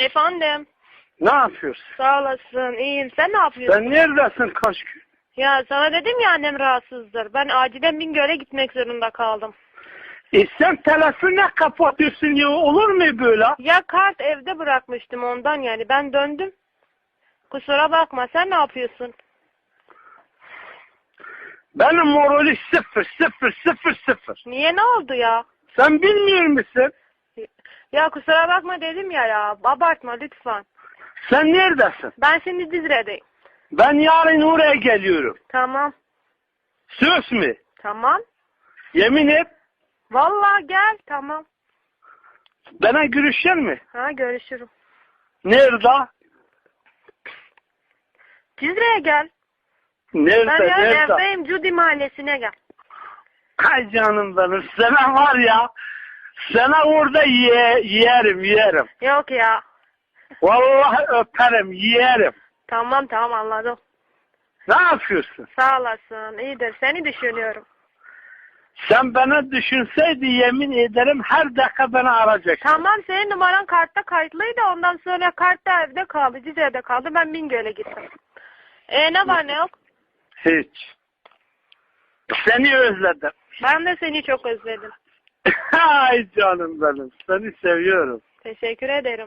Efendim. Ne yapıyorsun? Sağ olasın. İyiyim. Sen ne yapıyorsun? Sen neredesin kaç gün? Ya sana dedim ya annem rahatsızdır. Ben acilen Bingöl'e gitmek zorunda kaldım. E sen telefonu kapatıyorsun ya olur mu böyle? Ya kart evde bırakmıştım ondan yani. Ben döndüm. Kusura bakma. Sen ne yapıyorsun? Benim morali sıfır sıfır sıfır sıfır. Niye ne oldu ya? Sen bilmiyor musun? Ya kusura bakma dedim ya ya. Abartma lütfen. Sen neredesin? Ben şimdi Dizre'deyim. Ben yarın oraya geliyorum. Tamam. Söz mü? Tamam. Yemin et. Vallahi gel. Tamam. Bana görüşecek mi? Ha görüşürüm. Nerede? Dizre'ye gel. Nerede? Ben yarın nerede? evdeyim. Cudi mahallesine gel. Ay canım benim. Sana var ya. Sana orada ye, yerim yerim. Yok ya. Vallahi öperim yerim. Tamam tamam anladım. Ne yapıyorsun? Sağ olasın. İyidir. Seni düşünüyorum. Sen bana düşünseydi yemin ederim her dakika beni arayacaksın. Tamam senin numaran kartta kayıtlıydı. Ondan sonra kart da evde kaldı. Cize'de kaldı. Ben Bingöl'e gittim. E ne var ne yok? Hiç. Seni özledim. Ben de seni çok özledim. Ay canım benim. Seni seviyorum. Teşekkür ederim.